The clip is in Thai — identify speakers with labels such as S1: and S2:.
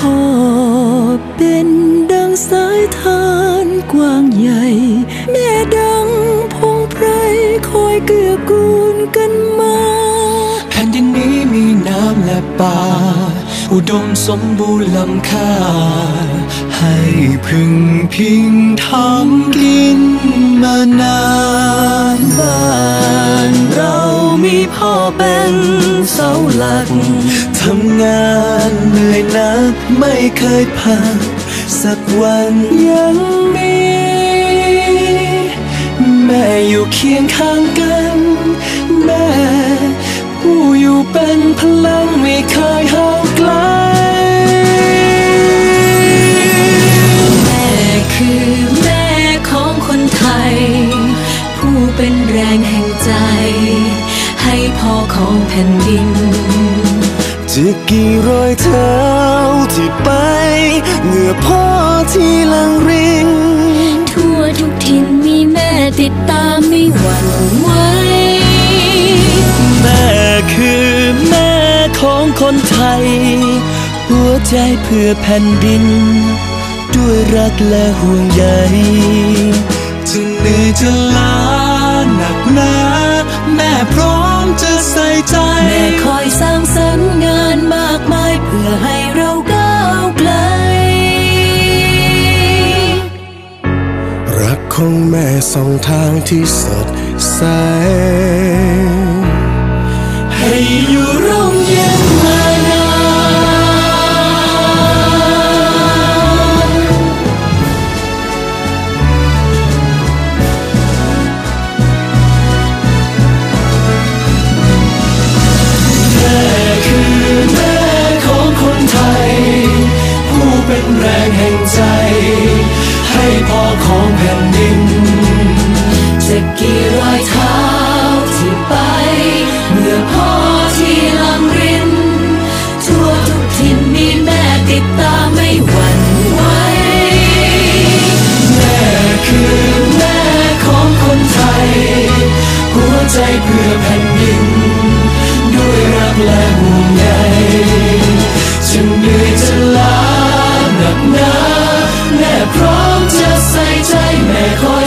S1: พ่อเป็นดังสายทานกว้างใหญ่ แม่ดังพงไพรคอยเกื้อกูลกันมา
S2: แผ่นดินนี้มีน้ำและป่า อุดมสมบูรณ์ล้ำค่า ให้พึ่งพิงทำกินมานานบ้านเรา พ่อเป็นเสาหลัก ทำงานเหนื่อยนักไม่เคยพัก สักวันยังมี แม่อยู่เคียงข้างกัน แม่ ผู้อยู่เป็นพลังไม่เคย
S1: ของแผ่นดิน
S2: จะกี่รอยเท้าที่ไปเหงื่อพ่อที่ลังริน
S1: ทั่วทุกถิ่นมีแม่ติดตามไม่หวั่นไหว
S2: แม่คือแม่ของคนไทย หัวใจเพื่อแผ่นดิน ด้วยรักและห่วงใยจะเหนื่อยจะล้า
S1: เราก้าวไกล
S3: รักของแม่สองทางที่สดใส
S2: ให้อยู่ร่มเย็นมาน แผ่นดิน
S1: จะกี่รอยเ mejor.